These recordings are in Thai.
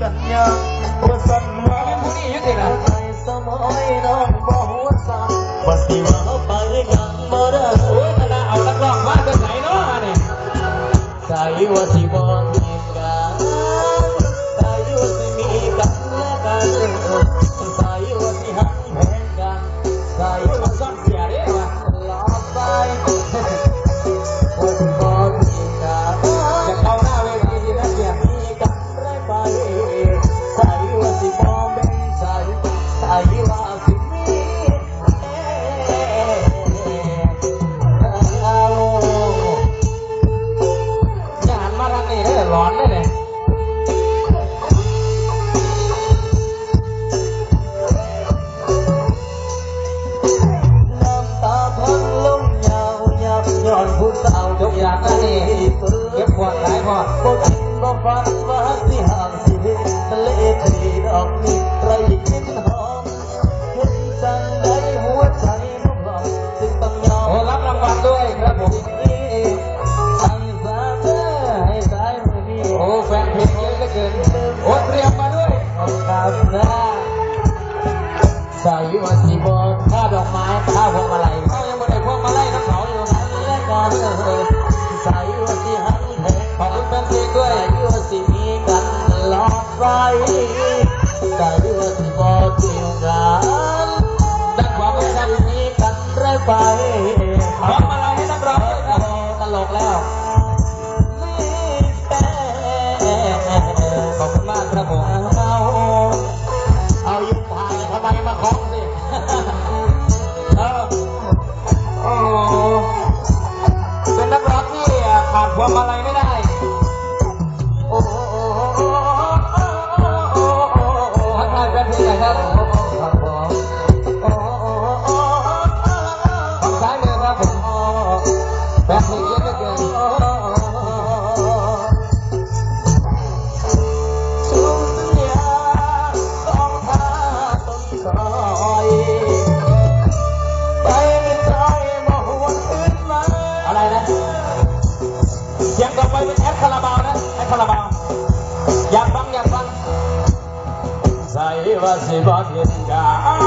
กันยังว่าสันว่าเป็นผู้นี้อยุตินะใจสมัยน้องบ่หัวซาว่าสิว่าไปยังบ่ได้โอ้ยคณะเอาตะกร้องมาจากไหนเนาะนี่ใจว่าสิบ่ สาวยกอยางนั้นนี่เก็บขวดขายพอบ่คิดบ่ฝันว่าสิห่างสิเห็นทะเลทะเลดอกนี้ไรกินหอมเห็นจังใดหัวใจนุ่มหอมจึงต้องยอมโอ้รับรางวัลด้วยครับผมให้สายมือนี้โอ้แฟนเพลงเยอะเหลือเกินโอ้เตรียมมาด้วยเอากาบหน้าใส่ว่าสิบอกค่าดอกไม้ ลอดไปใส่ว่าสิบอกเกี่ยวกันด้านขวามือครับมีกันเรื่อยไปพวงมาลัยให้นักร้องด้วยครับตลกแล้วมีแต่ขอบคุณมากครับผม คาราบาวนะแอดคาราบาวอยากฟังอยากฟังใส่ว่าสิบ่เห็นกัน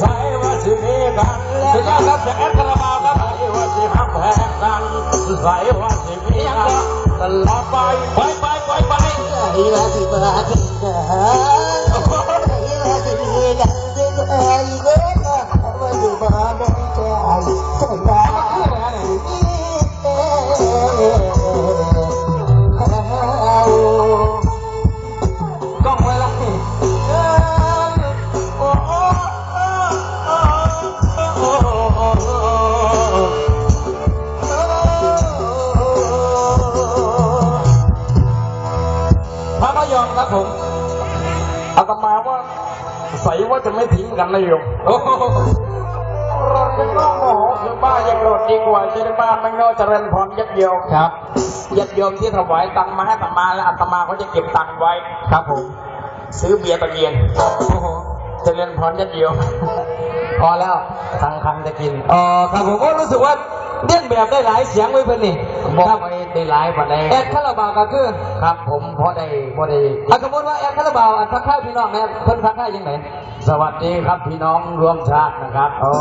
ใส่ว่าสิมีกันสุดยอดครับเสียงแอดคาราบาวครับใส่ว่าสิหักแหงกันใส่ว่าสิมีกันตลอดไปไปไปไปไปใส่ว่าสิบ่เห็นกา ยอมครับผมอาตมาว่าใส่ว่าจะไม่ทิ้งกันนะโยมโอ้โหเราเป็นน้องโมโหคือบ้ายังโดดดีกว่าจะได้บ้านไม่โน่เจริญพรยัดเยียวครับยัดโยมที่ถวายตังค์มาให้อาตมาแล้วอาตมาเขาจะเก็บตังค์ไว้ครับผม ซื้อเบียร์ตะเกียงโอ้โหเจริญพรยัดเยียว พอแล้วทางคำจะกินอ๋อครับผมก็รู้สึกว่าเล่นแบบได้หลายเสียงไว้เพื่อนนี่ บอกครับไว้ได้หลายวันแล้แอดคาราบาวก็คือครับผมพอได้พอได้อะสมมติว่าแอดคาราบาวอะทักทายพี่น้องแม่เพิ่นทักทายยังไงสวัสดีครับพี่น้องรวมชาตินะครับอ๋อ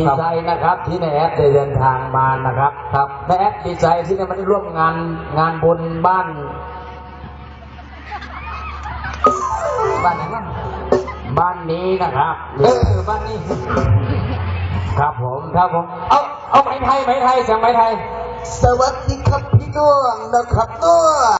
ดีครับใจนะครับที่ในแอดได้เดินทางมานะครับ ครับในแอดดีใจที่ได้มาได้ร่วมงานงานบุญบ้านบ้านไหนบ้างบ้านนี้นะครับเออบ้านนี้ ครับผมครับผม เอาเอาไหมไทยไหมไทยเสียงไหมไทย สวัสดีครับพี่น้องนะครับน้อง